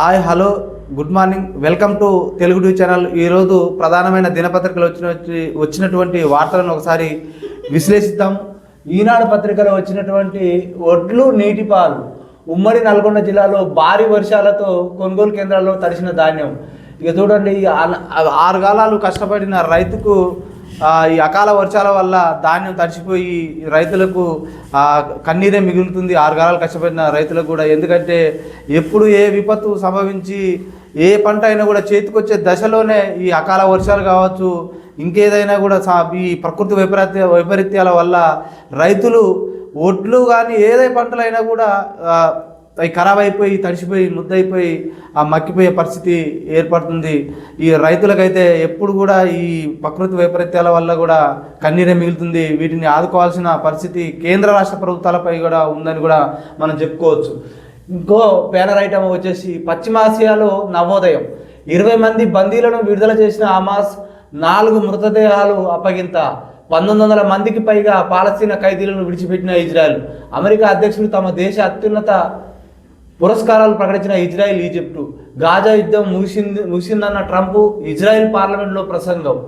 Hi hello good morning. Welcome to Telugu news channel. ఈరోజు ప్రధానమైన దినపత్రికలు వచ్చిన వచ్చినటువంటి వార్తలను ఒకసారి విశ్లేషిద్దాం. ఈనాడు పత్రికలో వచ్చినటువంటి ఒడ్లు నీటిపాలు ఉమ్మడి నల్గొండ జిల్లాలో భారీ వర్షాలతో కొనుగోలు కేంద్రాల్లో తడిసిన ధాన్యం. ఇక చూడండి ఆరు కాలాలు కష్టపడిన రైతుకు ఈ అకాల వర్షాల వల్ల ధాన్యం తడిచిపోయి రైతులకు కన్నీరే మిగులుతుంది. ఆరు కాలాలు కష్టపడిన రైతులకు కూడా. ఎందుకంటే ఎప్పుడు ఏ విపత్తు సంభవించి ఏ పంట అయినా కూడా చేతికొచ్చే దశలోనే ఈ అకాల వర్షాలు కావచ్చు ఇంకేదైనా కూడా సా- ఈ ప్రకృతి వైపరీత్య వైపరీత్యాల వల్ల రైతులు ఒడ్లు కానీ ఏదే పంటలైనా కూడా అవి ఖరాబ్ అయిపోయి తడిసిపోయి ముద్దయిపోయి ఆ మక్కిపోయే పరిస్థితి ఏర్పడుతుంది. ఈ రైతులకైతే ఎప్పుడు కూడా ఈ ప్రకృతి వైపరీత్యాల వల్ల కూడా కన్నీరే మిగులుతుంది. వీటిని ఆదుకోవాల్సిన పరిస్థితి కేంద్ర రాష్ట్ర ప్రభుత్వాలపై కూడా ఉందని కూడా మనం చెప్పుకోవచ్చు. ఇంకో బ్యానర్ ఐటమ్ వచ్చేసి పశ్చిమాసియాలో నవోదయం. ఇరవై మంది బందీలను విడుదల చేసిన హమాస్ నాలుగు మృతదేహాలు అప్పగింత. పంతొమ్మిది వందల మందికి పైగా పాలస్తీనా ఖైదీలను విడిచిపెట్టిన ఇజ్రాయెల్. అమెరికా అధ్యక్షుడు తమ దేశ అత్యున్నత పురస్కారాలు ప్రకటించిన ఇజ్రాయెల్ ఈజిప్టు. గాజా యుద్ధం ముగిసింది ముగిసిందన్న ట్రంప్ ఇజ్రాయెల్ పార్లమెంట్లో ప్రసంగం.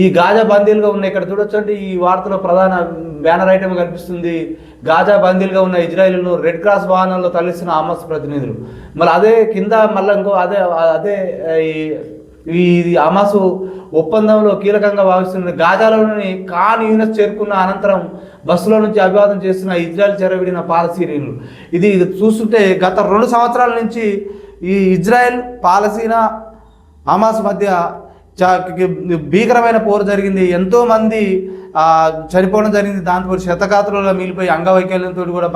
ఈ గాజా బందీలుగా ఉన్న ఇక్కడ చూడొచ్చండి ఈ వార్తలో ప్రధాన బ్యానర్ ఐటమ్ కనిపిస్తుంది. గాజా బందీలుగా ఉన్న ఇజ్రాయిల్ను రెడ్ క్రాస్ వాహనాల్లో తరలిస్తున్న హమాస్ ప్రతినిధులు. మళ్ళీ అదే కింద మళ్ళీ ఇంకో అదే అదే ఈ హమాసు ఒప్పందంలో కీలకంగా భావిస్తున్న గాజాలోని ఖాన్ యూనస్ చేరుకున్న అనంతరం బస్సులో నుంచి అభివాదం చేస్తున్న ఇజ్రాయెల్ చెరవిడిన పాలసీనీయులు. ఇది చూస్తుంటే గత రెండు సంవత్సరాల నుంచి ఈ ఇజ్రాయెల్ పాలసీనా హమాస్ మధ్య భీకరమైన పోరు జరిగింది. ఎంతోమంది చనిపోవడం జరిగింది. దాంతో శతకాతులలో మిగిలిపోయి అంగవైకల్యంతో కూడా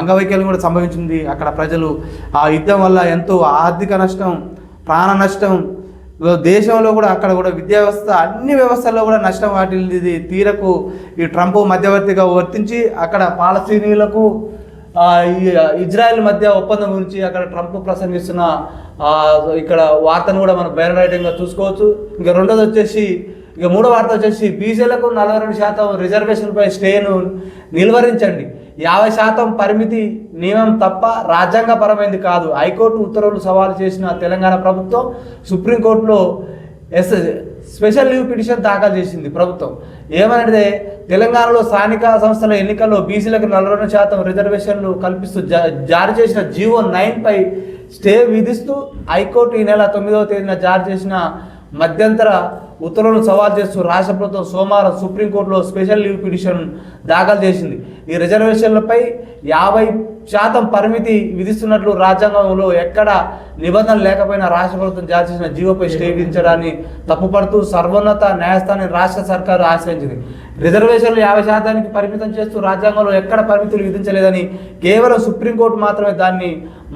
అంగవైకల్యం కూడా సంభవించింది అక్కడ ప్రజలు. ఆ యుద్ధం వల్ల ఎంతో ఆర్థిక నష్టం ప్రాణ నష్టం దేశంలో కూడా అక్కడ కూడా విద్యా వ్యవస్థ అన్ని వ్యవస్థల్లో కూడా నష్టం వాటిల్లింది తీరకు ఈ ట్రంప్ మధ్యవర్తిగా వర్తించి అక్కడ పాలస్తీనీయులకు ఈ ఇజ్రాయెల్ మధ్య ఒప్పందం గురించి అక్కడ ట్రంప్ ప్రసంగిస్తున్న ఇక్కడ వార్తను కూడా మనం బయట చూసుకోవచ్చు. ఇంకా రెండోది వచ్చేసి ఇక మూడో వార్త వచ్చేసి బీసీలకు నలభై రెండు శాతం రిజర్వేషన్పై స్టేను నిలువరించండి. యాభై శాతం పరిమితి నియమం తప్ప రాజ్యాంగపరమైనది కాదు. హైకోర్టు ఉత్తర్వులు సవాలు చేసిన తెలంగాణ ప్రభుత్వం సుప్రీంకోర్టులో ఎస్ స్పెషల్ లీవ్ పిటిషన్ దాఖలు చేసింది ప్రభుత్వం. ఏమనంటే తెలంగాణలో స్థానిక సంస్థల ఎన్నికల్లో బీసీలకు నలభై రెండు శాతం రిజర్వేషన్లు కల్పిస్తూ జా- జారీ చేసిన జీవో నైన్పై స్టే విధిస్తూ హైకోర్టు ఈ నెల తొమ్మిదవ తేదీన జారీ చేసిన మధ్యంతర ఉత్తర్వులను సవాల్ చేస్తూ రాష్ట్ర ప్రభుత్వం సోమవారం సుప్రీంకోర్టులో స్పెషల్ లీవ్ పిటిషన్ దాఖలు చేసింది. ఈ రిజర్వేషన్లపై యాభై శాతం పరిమితి విధిస్తున్నట్లు రాజ్యాంగంలో ఎక్కడ నిబంధన లేకపోయినా రాష్ట్ర ప్రభుత్వం జారీ చేసిన జీవోపై స్టే విధించడాన్ని తప్పుపడుతూ సర్వోన్నత న్యాయస్థానాన్ని రాష్ట్ర సర్కారు ఆశ్రయించింది. రిజర్వేషన్లు యాభై శాతానికి పరిమితం చేస్తూ రాజ్యాంగంలో ఎక్కడ పరిమితులు విధించలేదని కేవలం సుప్రీంకోర్టు మాత్రమే దాన్ని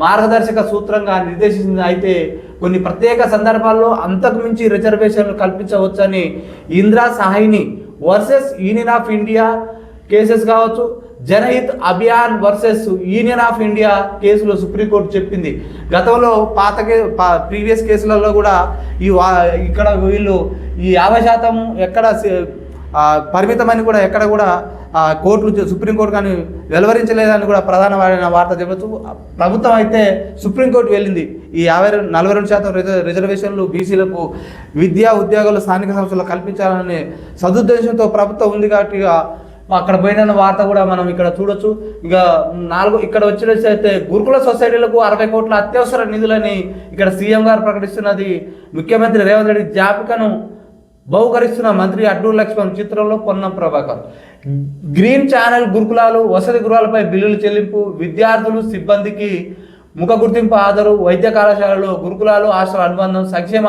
మార్గదర్శక సూత్రంగా నిర్దేశించింది. అయితే కొన్ని ప్రత్యేక సందర్భాల్లో అంతకు మించి రిజర్వేషన్లు కల్పించవచ్చని Indra Sawhney versus union of India cases కావచ్చు. Janhit Abhiyan versus union of India కేసులో సుప్రీంకోర్టు చెప్పింది. గతంలో పాత కే ప్రీవియస్ కేసులలో కూడా ఈ వా ఇక్కడ వీళ్ళు ఈ యాభై శాతం ఎక్కడ పరిమితమని కూడా ఎక్కడ కూడా కోర్టులు సుప్రీంకోర్టు కానీ వెలువరించలేదని కూడా ప్రధానమైన వార్త చెప్పచ్చు. ప్రభుత్వం అయితే సుప్రీంకోర్టు వెళ్ళింది. ఈ యాభై నలభై రెండు శాతం రిజ రిజర్వేషన్లు బీసీలకు విద్యా ఉద్యోగాలు స్థానిక సంస్థలు కల్పించాలనే సదుద్దేశంతో ప్రభుత్వం ఉంది కాబట్టి అక్కడ పోయిన వార్త కూడా మనం ఇక్కడ చూడొచ్చు. ఇక నాలుగు ఇక్కడ వచ్చినట్లయితే గురుకుల సొసైటీలకు అరవై కోట్ల అత్యవసర నిధులని ఇక్కడ సీఎం గారు ప్రకటిస్తున్నది. ముఖ్యమంత్రి రేవంత్ రెడ్డి జాబికను బహుకరిస్తున్న మంత్రి అడ్డూరు లక్ష్మణ్ చిత్రంలో పొన్నం ప్రభాకర్. గ్రీన్ ఛానల్ గురుకులాలు వసతి గృహాలపై బిల్లులు చెల్లింపు విద్యార్థులు సిబ్బందికి ముఖ గుర్తింపు ఆధారు వైద్య కళాశాలలో గురుకులాలు హాస్టల్ అనుబంధం సంక్షేమ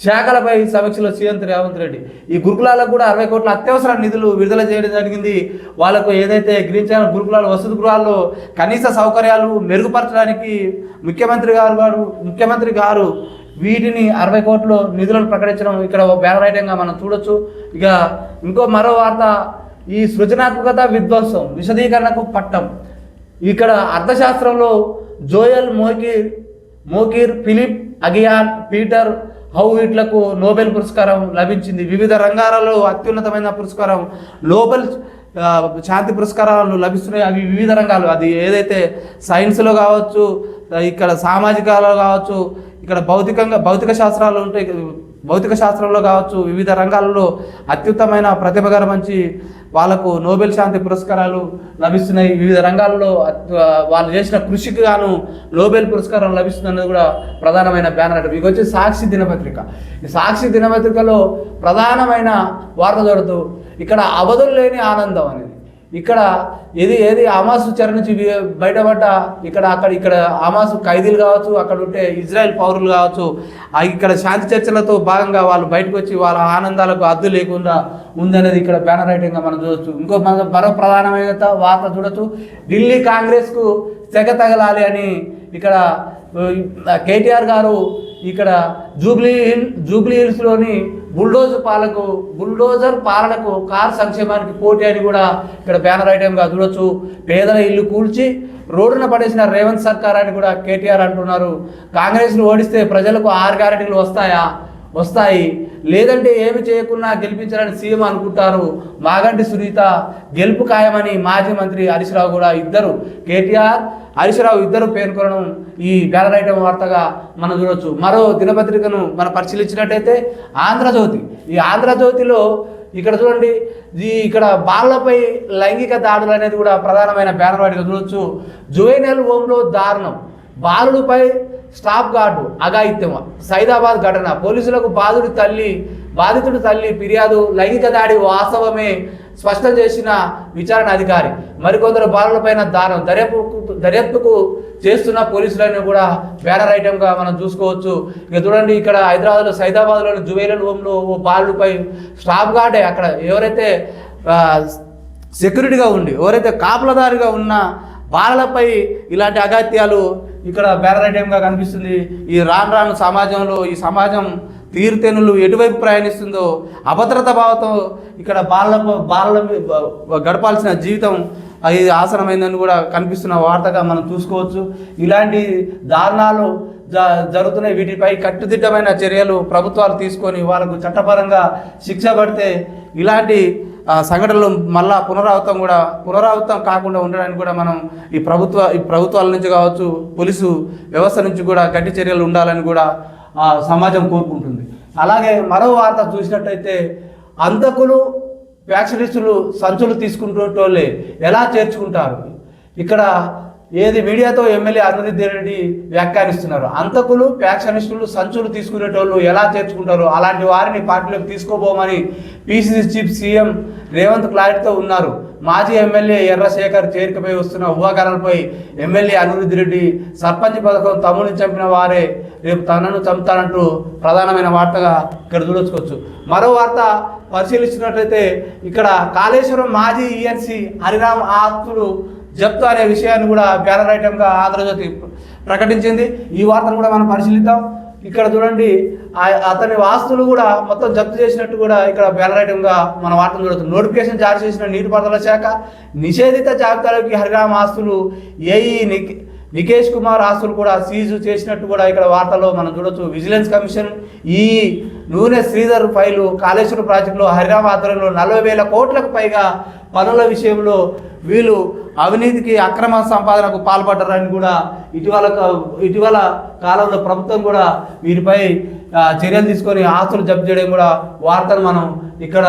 శాఖలపై సమీక్షలో సీఎం రేవంత్ రెడ్డి. ఈ గురుకులాలకు కూడా అరవై కోట్ల అత్యవసర నిధులు విడుదల చేయడం జరిగింది. వాళ్ళకు ఏదైతే గ్రీన్ ఛానల్ గురుకులాలు వసతి గృహాల్లో కనీస సౌకర్యాలు మెరుగుపరచడానికి ముఖ్యమంత్రి గారు గారు ముఖ్యమంత్రి గారు వీటిని అరవై కోట్లు నిధులను ప్రకటించడం ఇక్కడ బ్యానర్ ఐటంగా మనం చూడొచ్చు. ఇక ఇంకో మరో వార్త ఈ సృజనాత్మకత విధ్వంసం విశదీకరణకు పట్టం. ఇక్కడ అర్థశాస్త్రంలో Joel Mokyr Mokyr Philippe Aghion Peter హౌయిట్లకు Nobel పురస్కారం లభించింది. వివిధ రంగాలలో అత్యున్నతమైన పురస్కారం నోబెల్ శాంతి పురస్కారాలు లభిస్తున్నాయి. అవి వివిధ రంగాలు. అది ఏదైతే సైన్స్లో కావచ్చు ఇక్కడ సామాజికాలలో కావచ్చు ఇక్కడ భౌతికంగా భౌతిక శాస్త్రాలు ఉంటాయి. భౌతిక శాస్త్రంలో కావచ్చు వివిధ రంగాలలో అత్యుత్తమైన ప్రతిభ గల మంచి వాళ్ళకు నోబెల్ శాంతి పురస్కారాలు లభిస్తున్నాయి. వివిధ రంగాల్లో వాళ్ళు చేసిన కృషికి గాను నోబెల్ పురస్కారం లభిస్తుందన్నది కూడా ప్రధానమైన బ్యానర్ అంటే. మీకు వచ్చి సాక్షి దినపత్రిక. ఈ సాక్షి దినపత్రికలో ప్రధానమైన వార్త చూడదు ఇక్కడ అవధులు లేని ఆనందం అనేది. ఇక్కడ ఏది ఏది అమాసు చెర నుంచి బయటపడ్డ ఇక్కడ అక్కడ ఇక్కడ అమాసు ఖైదీలు కావచ్చు అక్కడ ఉంటే ఇజ్రాయెల్ పౌరులు కావచ్చు ఆ ఇక్కడ శాంతి చర్చలతో భాగంగా వాళ్ళు బయటకు వచ్చి వాళ్ళ ఆనందాలకు అద్దు లేకుండా ఉందనేది ఇక్కడ బ్యానర్ రైటింగ్గా మనం చూడొచ్చు. ఇంకో మన మరో ప్రధానమైన వార్త చూడొచ్చు. ఢిల్లీ కాంగ్రెస్కు తెగ తగలాలి అని ఇక్కడ కేటీఆర్ గారు ఇక్కడ జూబ్లీ హిల్ జూబ్లీ హిల్స్లోని బుల్డోజర్ పాలకు బుల్డోజర్ పాలనకు కార్ సంక్షేమానికి పోటీ అని కూడా ఇక్కడ బ్యానర్ ఐటెంగా చూడొచ్చు. పేదల ఇల్లు కూల్చి రోడ్డున పడేసిన రేవంత్ సర్కార్ అని కూడా కేటీఆర్ అంటున్నారు. కాంగ్రెస్ను ఓడిస్తే ప్రజలకు ఆరు గ్యారెంటీలు వస్తాయా? వస్తాయి. లేదంటే ఏమి చేయకుండా గెలిపించాలని సీఎం అనుకుంటారు. మాగంటి సునీత గెలుపు ఖాయమని మాజీ మంత్రి హరీష్ రావు కూడా ఇద్దరు. కేటీఆర్ హరీష్ రావు ఇద్దరు పేర్కొనడం ఈ బ్యానర్ ఐటమ్ వార్తగా మనం చూడవచ్చు మరో దినపత్రికను మనం పరిశీలించినట్టయితే ఆంధ్రజ్యోతి ఈ ఆంధ్రజ్యోతిలో ఇక్కడ చూడండి ఈ ఇక్కడ బాలలపై లైంగిక దాడులు అనేది కూడా ప్రధానమైన బ్యానర్ వాటిగా చూడవచ్చు జువైనల్ హోమ్లో దారుణం. బాలుడిపై స్టాప్ గార్డు అఘాయిత్యం సైదాబాద్ ఘటన. పోలీసులకు బాధుడి తల్లి బాధితుడు తల్లి ఫిర్యాదు లైంగిక దాడి వాస్తవమే స్పష్టం చేసిన విచారణ అధికారి. మరికొందరు బాలలపైన దానం దర్యాప్తు దర్యాప్తుకు చేస్తున్న పోలీసులను కూడా బ్యానర్ ఐటెంగా మనం చూసుకోవచ్చు. ఇక చూడండి ఇక్కడ హైదరాబాద్లో సైదాబాద్లోని జువైలల్ హోమ్లో ఓ బాలుడిపై స్టాప్ గార్డే అక్కడ ఎవరైతే సెక్యూరిటీగా ఉండి ఎవరైతే కాపలదారిగా ఉన్న బాలలపై ఇలాంటి అగాత్యాలు ఇక్కడ బేరరైటంగా కనిపిస్తుంది. ఈ రాను రాను సమాజంలో ఈ సమాజం తీరుతెన్నులు ఎటువైపు ప్రయాణిస్తుందో అభద్రత భావంతో ఇక్కడ బాలల బాలల గడపాల్సిన జీవితం అది ఆసనమైందని కూడా కనిపిస్తున్న వార్తగా మనం చూసుకోవచ్చు. ఇలాంటి దారుణాలు జ జరుగుతున్నాయి. వీటిపై కట్టుదిట్టమైన చర్యలు ప్రభుత్వాలు తీసుకొని వాళ్ళకు చట్టపరంగా శిక్ష పడితే ఇలాంటి సంఘటనలు మళ్ళా పునరావృతం కూడా పునరావృతం కాకుండా ఉండడానికి కూడా మనం ఈ ప్రభుత్వ ఈ ప్రభుత్వాల నుంచి కావచ్చు పోలీసు వ్యవస్థ నుంచి కూడా గట్టి చర్యలు ఉండాలని కూడా సమాజం కోరుకుంటుంది. అలాగే మరో వార్త చూసినట్టయితే అంతకులు వ్యాక్సినిస్టులు సంచులు తీసుకుంటోళ్ళే ఎలా చేర్చుకుంటారు? ఇక్కడ ఏది మీడియాతో ఎమ్మెల్యే అరుణిధి రెడ్డి వ్యాఖ్యానిస్తున్నారు. అంతకులు ప్యాక్షనిస్టులు సంచులు తీసుకునేటోళ్ళు ఎలా చేర్చుకుంటారు? అలాంటి వారిని పార్టీలోకి తీసుకోబోమని పీసీసీ చీఫ్ సీఎం రేవంత్ క్లారిటీతో ఉన్నారు. మాజీ ఎమ్మెల్యే ఎర్రశేఖర్ చేరికపై వస్తున్న ఊహాగానాలపై ఎమ్మెల్యే అభివృద్ధి రెడ్డి సర్పంచ్ పథకం తమ్ముడిని చంపిన వారే రేపు తనను చంపుతానంటూ ప్రధానమైన వార్తగా ఇక్కడ చూడొచ్చుకోవచ్చు. మరో వార్త పరిశీలించినట్లయితే ఇక్కడ కాళేశ్వరం మాజీ ఈఎన్సీ హరిరామ్ ఆస్తులు జప్తు అనే విషయాన్ని కూడా బ్యానర్ ఐటమ్గా ఆంధ్రజ్యోతి ప్రకటించింది. ఈ వార్తను కూడా మనం పరిశీలిద్దాం. ఇక్కడ చూడండి అతని వాస్తులు కూడా మొత్తం జప్తు చేసినట్టు కూడా ఇక్కడ బ్యానర్ మన వార్తను చూడవచ్చు నోటిఫికేషన్ జారీ చేసిన నీటిపారుదల శాఖ నిషేధిత జాబితాలోకి హరిరామ్ ఆస్తులు ఏఈ నికేష్ కుమార్ ఆస్తులు కూడా సీజు చేసినట్టు కూడా ఇక్కడ వార్తల్లో మనం చూడొచ్చు. విజిలెన్స్ కమిషన్ ఈ నూనె శ్రీధర్ ఫైలు కాళేశ్వరం ప్రాజెక్టులో హరిరామ్ ఆధ్వర్యంలో నలభై వేల కోట్లకు పైగా పనుల విషయంలో వీళ్ళు అవినీతికి అక్రమ సంపాదనకు పాల్పడ్డారని కూడా ఇటీవల ఇటీవల కాలంలో ప్రభుత్వం కూడా వీరిపై చర్యలు తీసుకొని ఆస్తులు జప్తు చేయడం కూడా వార్తను మనం ఇక్కడ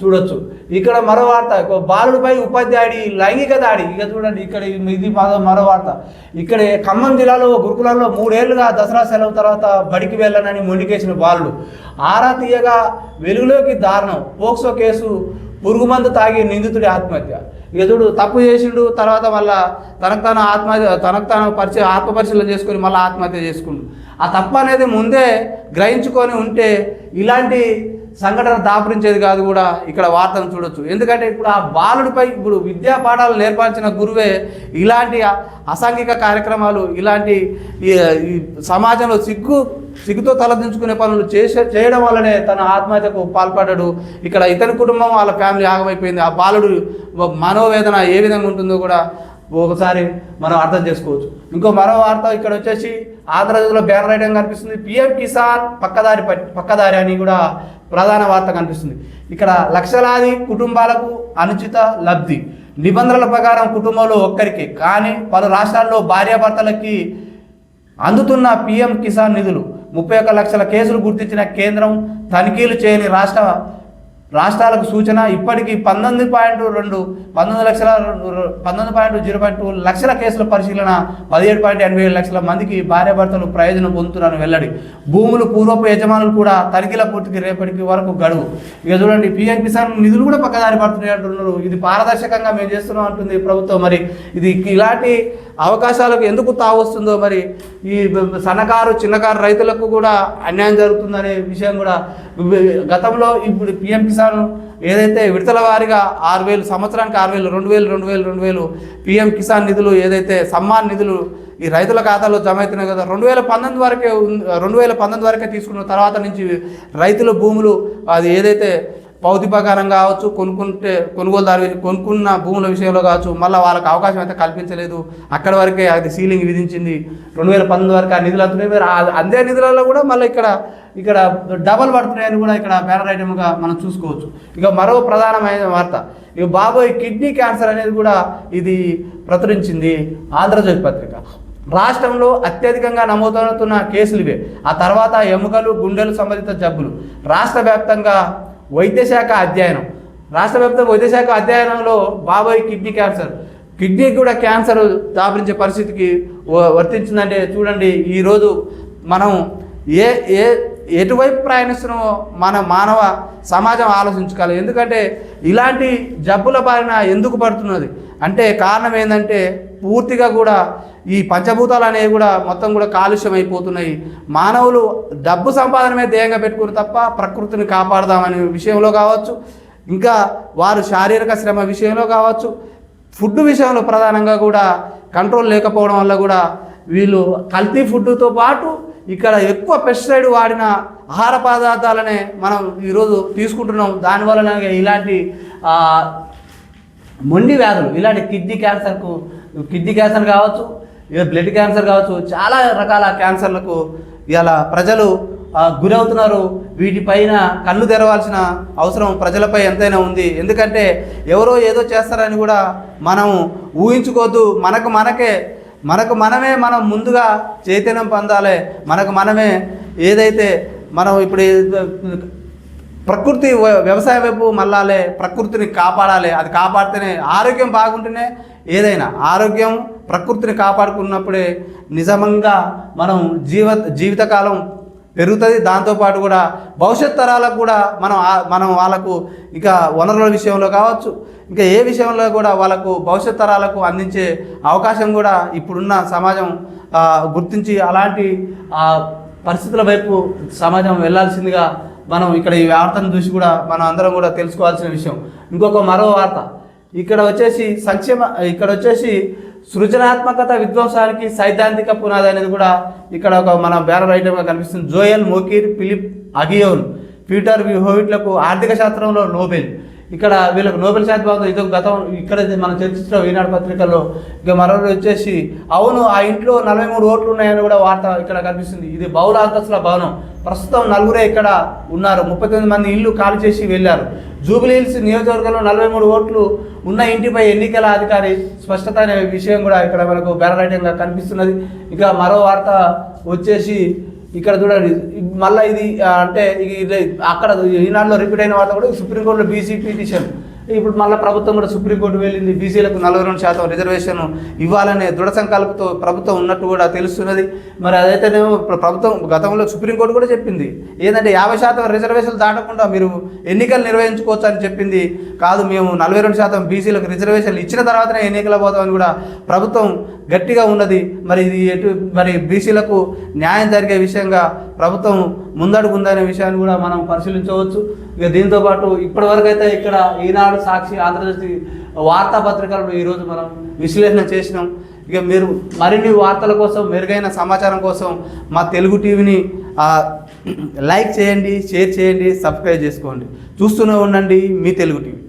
చూడొచ్చు. ఇక్కడ మరో వార్త ఒక బాలుడిపై ఉపాధ్యాయుడి లైంగిక దాడి. ఇక చూడండి ఇక్కడ ఇది మరో వార్త. ఇక్కడ ఖమ్మం జిల్లాలో గురుకులంలో మూడేళ్ళుగా దసరా సెలవు తర్వాత బడికి వెళ్ళనని మొండికేసిన బాలుడు. ఆరా తీయగా వెలుగులోకి దారుణం. పోక్సో కేసు పురుగుమందు తాగి నిందితుడి ఆత్మహత్య. ఎదుడు తప్పు చేసిండు తర్వాత మళ్ళా తనకు తాను ఆత్మహత్య తనకు తాను పరిచయం ఆత్మపరిశీలన చేసుకొని మళ్ళీ ఆత్మహత్య చేసుకుండు. ఆ తప్పు అనేది ముందే గ్రహించుకొని ఉంటే ఇలాంటి సంఘటన దాపురించేది కాదు కూడా ఇక్కడ వార్తను చూడొచ్చు. ఎందుకంటే ఇప్పుడు ఆ బాలుడిపై ఇప్పుడు విద్యా పాఠాలు నేర్పాల్సిన గురువే ఇలాంటి అసాంఘిక కార్యక్రమాలు ఇలాంటి ఈ సమాజంలో సిగ్గు సిగ్గుతో తలదించుకునే పనులు చేసే చేయడం వల్లనే తన ఆత్మహత్యకు పాల్పడ్డాడు. ఇక్కడ ఇతని కుటుంబం వాళ్ళ ఫ్యామిలీ ఆగమైపోయింది. ఆ బాలుడు మనోవేదన ఏ విధంగా ఉంటుందో కూడా ఒకసారి మనం అర్థం చేసుకోవచ్చు. ఇంకో మరో వార్త ఇక్కడ వచ్చేసి ఆంధ్రప్రదేశ్లో బ్యానర్ ఐటమ్ కనిపిస్తుంది. పిఎం కిసాన్ పక్కదారి పట్- పక్కదారి అని కూడా ప్రధాన వార్త కనిపిస్తుంది. ఇక్కడ లక్షలాది కుటుంబాలకు అనుచిత లబ్ధి. నిబంధనల ప్రకారం కుటుంబంలో ఒక్కరికి. కానీ పలు రాష్ట్రాల్లో భార్యాభర్తలకి అందుతున్న పీఎం కిసాన్ నిధులు ముప్పై ఒక్క లక్షల కేసులు గుర్తించిన కేంద్రం తనిఖీలు చేయని రాష్ట్ర రాష్ట్రాలకు సూచన ఇప్పటికీ పంతొమ్మిది పాయింట్ రెండు పంతొమ్మిది లక్షల పంతొమ్మిది పాయింట్ జీరో పాయింట్ టూ లక్షల కేసుల పరిశీలన పదిహేడు పాయింట్ ఎనభై ఏడు లక్షల మందికి భార్యాభర్తలు ప్రయోజనం పొందుతున్నారని వెల్లడి. భూములు పూర్వపు యజమానులు కూడా తనిఖీల పూర్తికి రేపటికి వరకు గడువు. ఇక చూడండి పిఎం కిసాన్ నిధులు కూడా పక్కదారి పడుతున్నాయి అంటున్నారు. ఇది పారదర్శకంగా మేము చేస్తున్నాం అంటుంది ప్రభుత్వం. మరి ఇది ఇలాంటి అవకాశాలకు ఎందుకు తావొస్తుందో మరి ఈ సన్నకారు చిన్నకారు రైతులకు కూడా అన్యాయం జరుగుతుందనే విషయం కూడా గతంలో ఇప్పుడు పిఎం కిసాన్ ఏదైతే విడతల వారిగా ఆరు వేలు సంవత్సరానికి ఆరు వేలు రెండు వేలు రెండు వేలు రెండు వేలు పిఎం కిసాన్ నిధులు ఏదైతే సమ్మాన్ నిధులు ఈ రైతుల ఖాతాలో జమ అవుతున్నాయి కదా రెండు వేల పంతొమ్మిది వరకే రెండు వేల పంతొమ్మిది వరకే తీసుకున్న తర్వాత నుంచి రైతుల భూములు అది ఏదైతే పౌతి ప్రకారం కావచ్చు కొనుక్కుంటే కొనుగోలుదారు కొనుక్కున్న భూముల విషయంలో కావచ్చు మళ్ళీ వాళ్ళకి అవకాశం అయితే కల్పించలేదు. అక్కడి వరకే అది సీలింగ్ విధించింది. రెండు వేల పంతొమ్మిది వరకు ఆ నిధులు అందుతున్నాయి మరి అందే నిధులలో కూడా మళ్ళీ ఇక్కడ ఇక్కడ డబల్ పడుతున్నాయని కూడా ఇక్కడ బ్యానర్ ఐటమ్గా మనం చూసుకోవచ్చు. ఇక మరో ప్రధానమైన వార్త ఇక బాబోయ్ కిడ్నీ క్యాన్సర్ అనేది కూడా ఇది ప్రచురించింది ఆంధ్రజ్యోతి పత్రిక. రాష్ట్రంలో అత్యధికంగా నమోదవుతున్న కేసులు ఇవే. ఆ తర్వాత ఎముకలు గుండెలు సంబంధిత జబ్బులు. రాష్ట్ర వ్యాప్తంగా వైద్యశాఖ అధ్యయనం. రాష్ట్ర వ్యాప్త వైద్యశాఖ అధ్యయనంలో బాబాయ్ కిడ్నీ క్యాన్సర్. కిడ్నీ కూడా క్యాన్సర్ దాపరించే పరిస్థితికి వర్తించిందంటే చూడండి ఈరోజు మనం ఏ ఏ ఎటువైపు ప్రయాణిస్తున్నామో మన మానవ సమాజం ఆలోచించుకోవాలి. ఎందుకంటే ఇలాంటి జబ్బుల బారిన ఎందుకు పడుతున్నది? అంటే కారణం ఏంటంటే పూర్తిగా కూడా ఈ పంచభూతాలు అనేవి కూడా మొత్తం కూడా కాలుష్యం అయిపోతున్నాయి. మానవులు డబ్బు సంపాదనమే ధ్యేయంగా పెట్టుకుని తప్ప ప్రకృతిని కాపాడదామనే విషయంలో కావచ్చు ఇంకా వారు శారీరక శ్రమ విషయంలో కావచ్చు ఫుడ్ విషయంలో ప్రధానంగా కూడా కంట్రోల్ లేకపోవడం వల్ల కూడా వీళ్ళు కల్తీ ఫుడ్తో పాటు ఇక్కడ ఎక్కువ పెస్టిసైడ్ వాడిన ఆహార పదార్థాలనే మనం ఈరోజు తీసుకుంటున్నాం. దానివల్ల ఇలాంటి మొండి వ్యాధులు ఇలాంటి కిడ్నీ క్యాన్సర్కు కిడ్నీ క్యాన్సర్ కావచ్చు ఇక బ్లడ్ క్యాన్సర్ కావచ్చు చాలా రకాల క్యాన్సర్లకు ఇలా ప్రజలు గురవుతున్నారు. వీటిపైన కళ్ళు తెరవాల్సిన అవసరం ప్రజలపై ఎంతైనా ఉంది. ఎందుకంటే ఎవరో ఏదో చేస్తారని కూడా మనం ఊహించుకోవద్దు. మనకు మనకే మనకు మనమే మనం ముందుగా చైతన్యం పొందాలి. మనకు మనమే ఏదైతే మనం ఇప్పుడు ప్రకృతి వ్యవసాయ వైపు మళ్ళాలి ప్రకృతిని కాపాడాలి. అది కాపాడితేనే ఆరోగ్యం బాగుంటేనే ఏదైనా ఆరోగ్యం ప్రకృతిని కాపాడుకున్నప్పుడే నిజంగా మనం జీవ జీవితకాలం పెరుగుతుంది. దాంతోపాటు కూడా భవిష్యత్ తరాలకు కూడా మనం మనం వాళ్ళకు ఇంకా వనరుల విషయంలో కావచ్చు ఇంకా ఏ విషయంలో కూడా వాళ్ళకు భవిష్యత్ తరాలకు అందించే అవకాశం కూడా ఇప్పుడున్న సమాజం గుర్తించి అలాంటి పరిస్థితుల వైపు సమాజం వెళ్ళాల్సిందిగా మనం ఇక్కడ ఈ వార్తను చూసి కూడా మనం అందరం కూడా తెలుసుకోవాల్సిన విషయం. ఇంకొక మరో వార్త. ఇక్కడ వచ్చేసి సంక్షేమ ఇక్కడ వచ్చేసి సృజనాత్మకత విధ్వంసానికి సైద్ధాంతిక పునాది అనేది కూడా ఇక్కడ ఒక మన బ్యారర్ ఐటమ్గా కనిపిస్తుంది. Joel Mokyr Philippe Aghion. Peter విహోవిట్లకు ఆర్థిక శాస్త్రంలో నోబెల్. ఇక్కడ వీళ్ళకు నోబెల్ శాంతి బాగుంది ఇది ఒక గతం ఇక్కడ మనం చర్చించిన ఈనాడు పత్రికల్లో. ఇక మరో వచ్చేసి అవును ఆ ఇంట్లో నలభై మూడు ఓట్లు ఉన్నాయని కూడా వార్త ఇక్కడ కనిపిస్తుంది. ఇది బహుళ అంతస్తుల భవనం. ప్రస్తుతం నలుగురే ఇక్కడ ఉన్నారు. ముప్పై తొమ్మిది మంది ఇల్లు ఖాళీ చేసి వెళ్ళారు. జూబ్లీ హిల్స్ నియోజకవర్గంలో నలభై మూడు ఓట్లు ఉన్న ఇంటిపై ఎన్నికల అధికారి స్పష్టత అనే విషయం కూడా ఇక్కడ మనకు బెరరైటంగా కనిపిస్తున్నది. ఇక మరో వార్త వచ్చేసి ఇక్కడ చూడండి మళ్ళీ ఇది అంటే ఇది అక్కడ ఈనాడులో రిపీట్ అయిన వార్త కూడా సుప్రీంకోర్టులో బీసీ పిటిషన్ ఇప్పుడు మళ్ళీ ప్రభుత్వం కూడా సుప్రీంకోర్టు వెళ్ళింది బీసీలకు నలభై రెండు శాతం రిజర్వేషన్ ఇవ్వాలనే దృఢ సంకల్పంతో ప్రభుత్వం ఉన్నట్టు కూడా తెలుస్తున్నది. మరి అదైతేనేమో ప్రభుత్వం గతంలో సుప్రీంకోర్టు కూడా చెప్పింది. ఏంటంటే యాభై శాతం రిజర్వేషన్లు దాటకుండా మీరు ఎన్నికలు నిర్వహించుకోవచ్చు అని చెప్పింది. కాదు మేము నలభై రెండు శాతం బీసీలకు రిజర్వేషన్లు ఇచ్చిన తర్వాతనే ఎన్నికల పోతామని కూడా ప్రభుత్వం గట్టిగా ఉన్నది. మరి ఇది ఎటు మరి బీసీలకు న్యాయం జరిగే విషయంగా ప్రభుత్వం ముందడుగుందనే విషయాన్ని కూడా మనం పరిశీలించవచ్చు. ఇక దీంతో పాటు అయితే ఇక్కడ ఈనాడు సాక్షి ఆంధ్రజ్యోతి వార్తాపత్రికలను ఈరోజు మనం విశ్లేషణ చేసినాం. ఇక మీరు మరిన్ని వార్తల కోసం మెరుగైన సమాచారం కోసం మా తెలుగు టీవీని లైక్ చేయండి షేర్ చేయండి సబ్స్క్రైబ్ చేసుకోండి. చూస్తూనే ఉండండి మీ తెలుగు టీవీ.